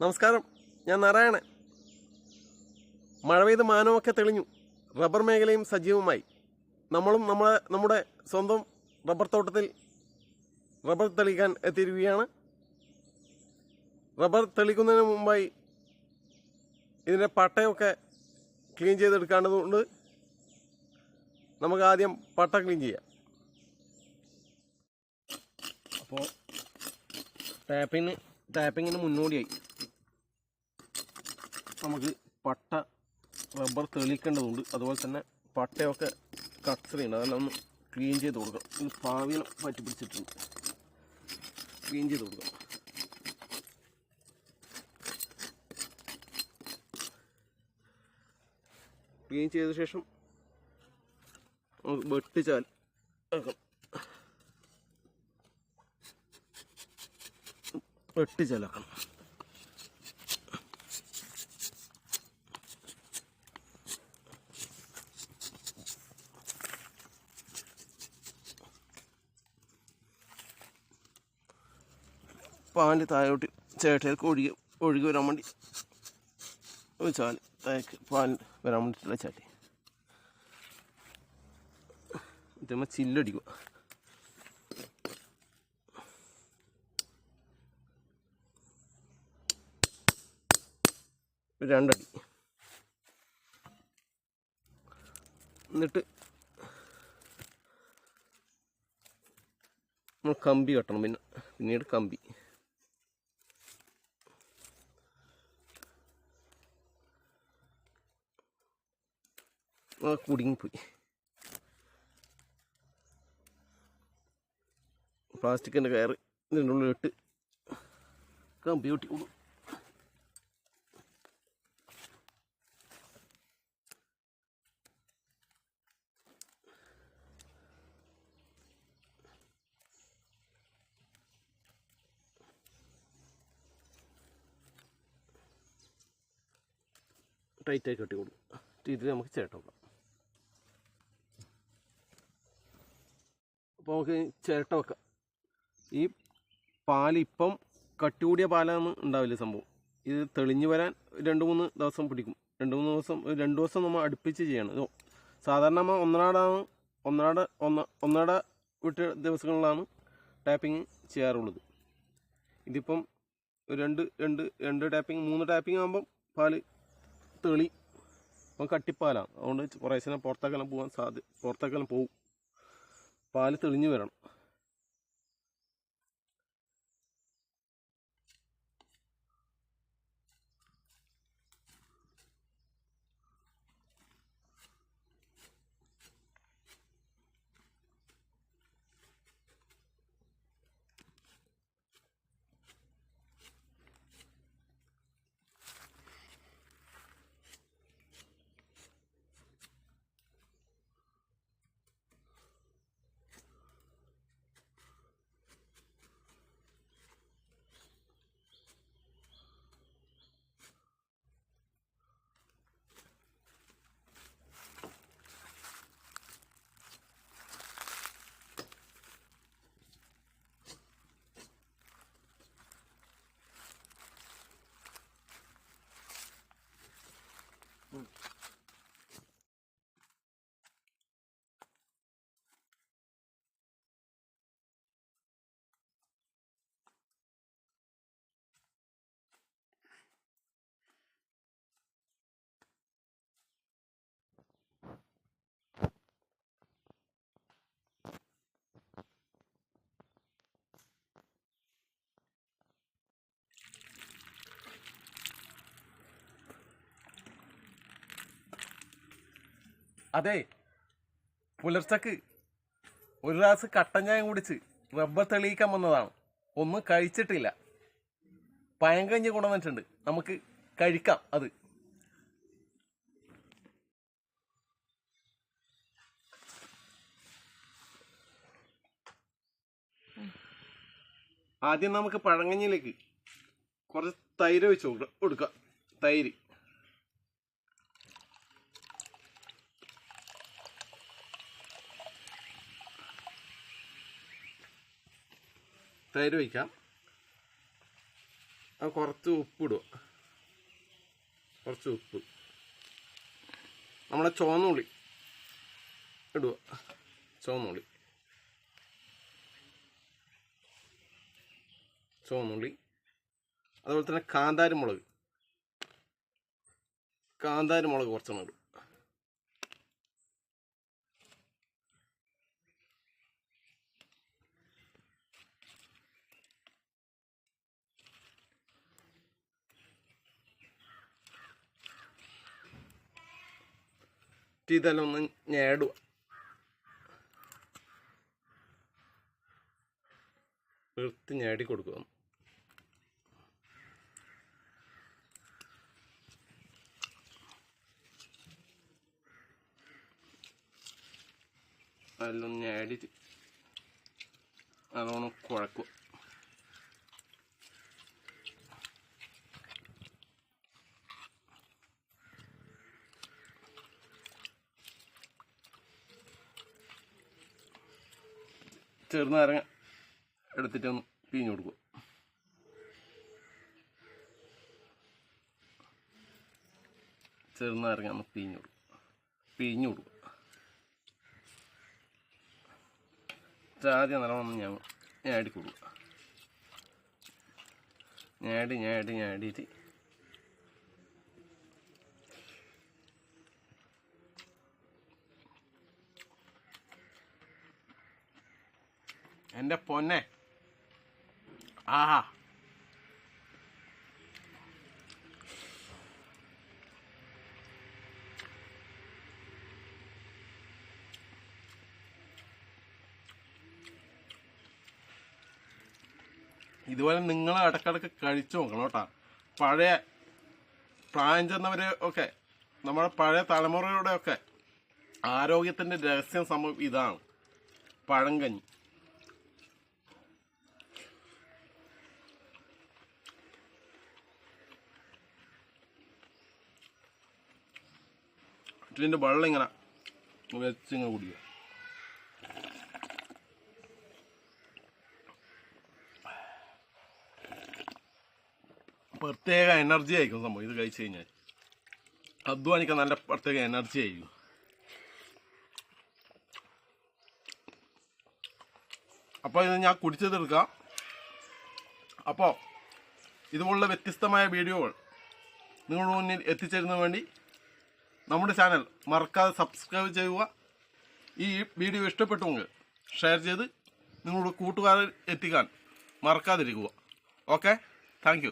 നമസ്കാരം. ഞാൻ നാരായണൻ. മഴ പെയ്ത് മാനമൊക്കെ തെളിഞ്ഞു. റബ്ബർ മേഖലയും സജീവമായി. നമ്മളും നമ്മളെ നമ്മുടെ സ്വന്തം റബ്ബർ തോട്ടത്തിൽ റബ്ബർ തെളിക്കാൻ എത്തിയിരിക്കുകയാണ്. റബ്ബർ തെളിക്കുന്നതിന് മുമ്പായി ഇതിന്റെ പട്ടയൊക്കെ ക്ലീൻ ചെയ്തെടുക്കേണ്ടതുകൊണ്ട് നമുക്ക് ആദ്യം പട്ട ക്ലീൻ ചെയ്യാം. അപ്പോൾ ടാപ്പിന് ടാപ്പിങ്ങിന് മുന്നോടിയായി. നമുക്ക് പട്ട റബ്ബർ തെളിക്കേണ്ടതുണ്ട് അതുപോലെ തന്നെ പട്ടയൊക്കെ കച്ചറയുണ്ട് അതെല്ലാം ഒന്ന് ക്ലീൻ ചെയ്ത് കൊടുക്കണം. ഇത് പാവിയിൽ പറ്റി പിടിച്ചിട്ടുണ്ട്. ക്ലീൻ ചെയ്ത് കൊടുക്കണം. ക്ലീൻ ചെയ്ത ശേഷം നമുക്ക് വെട്ടിച്ചാൽ ആക്കാം. വെട്ടിച്ചാലാക്കണം പാൽ താഴോട്ട് ചേട്ടയിലേക്ക് ഒഴുകി ഒഴുകി വരാൻ വേണ്ടി ചാൽ താഴേക്ക് പാൻ വരാൻ വേണ്ടിയിട്ടുള്ള ചാൽ. ഇതമ്മ ചില്ലടിക്കുക. രണ്ടടി. എന്നിട്ട് നമ്മൾ കമ്പി കെട്ടണം പിന്നെ പിന്നീട് കമ്പി. കുടുങ്ങിപ്പോയി പ്ലാസ്റ്റിക്കിന്റെ കയറ് ഇതിന്റെ ഉള്ളിലിട്ട് കമ്പി ഊട്ടി കൊടുക്കും ടൈറ്റായി കെട്ടി കൊടുക്കും ഇതിൽ നമുക്ക് ചേട്ട അപ്പോൾ നമുക്ക് ചിരട്ട വെക്കാം. ഈ പാലിപ്പം കട്ടി കൂടിയ പാലാണ് ഉണ്ടാവില്ല സംഭവം. ഇത് തെളിഞ്ഞു വരാൻ രണ്ട് മൂന്ന് ദിവസം പിടിക്കും. രണ്ട് മൂന്ന് ദിവസം രണ്ട് ദിവസം നമ്മൾ അടുപ്പിച്ച് ചെയ്യണം. സാധാരണ നമ്മൾ ഒന്നരാടാണ് ഒന്നരാട ഒന്ന ഒന്നരാട വിട്ട ദിവസങ്ങളിലാണ് ടാപ്പിംഗ് ചെയ്യാറുള്ളത്. ഇതിപ്പം രണ്ട് രണ്ട് രണ്ട് ടാപ്പിംഗ് മൂന്ന് ടാപ്പിംഗ് ആകുമ്പം പാൽ തെളി. അപ്പം കട്ടിപ്പാലാണ്. അതുകൊണ്ട് കുറേശ്ശെ പുറത്തേക്കെല്ലാം പോകാൻ സാധ്യ പുറത്തേക്കെല്ലാം പോകും. പാൽ തെളിഞ്ഞു വരണം. അതെ പുലർച്ചക്ക് ഒരു ഗ്ലാസ് കട്ടൻ ചായ കുടിച്ച് റബ്ബർ തെളിയിക്കാൻ വന്നതാണ്. ഒന്നും കഴിച്ചിട്ടില്ല. പയങ്കഞ്ഞി കൊണ്ടുവന്നിട്ടുണ്ട്. നമുക്ക് കഴിക്കാം അത്. ആദ്യം നമുക്ക് പഴങ്കഞ്ഞിലേക്ക് കുറച്ച് തൈര് വെച്ച് കൊടുക്കാം. തൈര്. തൈര് വയ്ക്കാം അത് കുറച്ച് ഉപ്പിടുക. കുറച്ച് ഉപ്പ്. നമ്മളെ ചുവന്നുള്ളി ഇടുക. ചുവന്നുള്ളി. ചുവന്നുള്ളി. അതുപോലെ തന്നെ കാന്താരി മുളക് കാന്താരി മുളക് കുറച്ചെണ്ണം ഇടും ഇതെല്ലാം ഒന്ന് ഞേടുക വൃത്തി ഞേടി കൊടുക്കുക അതെല്ലാം ഞേടി. അതൊന്ന് കുഴക്കുക ചെറുനാരങ്ങ എടുത്തിട്ട് ഒന്ന് പിഴിഞ്ഞു കൊടുക്കുക ചെറുനാരങ്ങ ഒന്ന് പിഴിഞ്ഞു കൊടുക്കുക പിഴിഞ്ഞു കൊടുക്കുക ആദ്യം നല്ലോണം ഞാൻ ഞാടി കൊടുക്കുക ഞാടി ഞാടി ഞാടിയിട്ട് എന്റെ പൊന്നെ. ആഹാ. ഇതുപോലെ നിങ്ങൾ ഇടക്കിടക്ക് കഴിച്ചു നോക്കണം കേട്ടോ. പഴയ പ്രായം ചെന്നവർ ഒക്കെ നമ്മുടെ പഴയ തലമുറയുടെ ഒക്കെ ആരോഗ്യത്തിന്റെ രഹസ്യം സംഭവം ഇതാണ്. പഴങ്കഞ്ഞി ഇതിന്റെ വെള്ളം ഇങ്ങനെ വെച്ചിങ്ങനെ കുടിക്കുക. പ്രത്യേക എനർജി ആയിരിക്കും സംഭവം ഇത് കഴിച്ചു കഴിഞ്ഞാൽ. അധ്വാനിക്കാൻ നല്ല പ്രത്യേക എനർജി ആയിരിക്കും. അപ്പോൾ ഇത് ഞാൻ കുടിച്ചതെടുക്കാം അപ്പോൾ ഇതുപോലുള്ള വ്യത്യസ്തമായ വീഡിയോകൾ നിങ്ങളുടെ മുന്നിൽ എത്തിച്ചേരുന്നതിന് വേണ്ടി നമ്മുടെ ചാനൽ മറക്കാതെ സബ്സ്ക്രൈബ് ചെയ്യുക. ഈ വീഡിയോ ഇഷ്ടപ്പെട്ടുവെങ്കിൽ ഷെയർ ചെയ്ത് നിങ്ങളുടെ കൂട്ടുകാരെ എത്തിക്കാൻ മറക്കാതിരിക്കുക. ഓക്കെ? താങ്ക്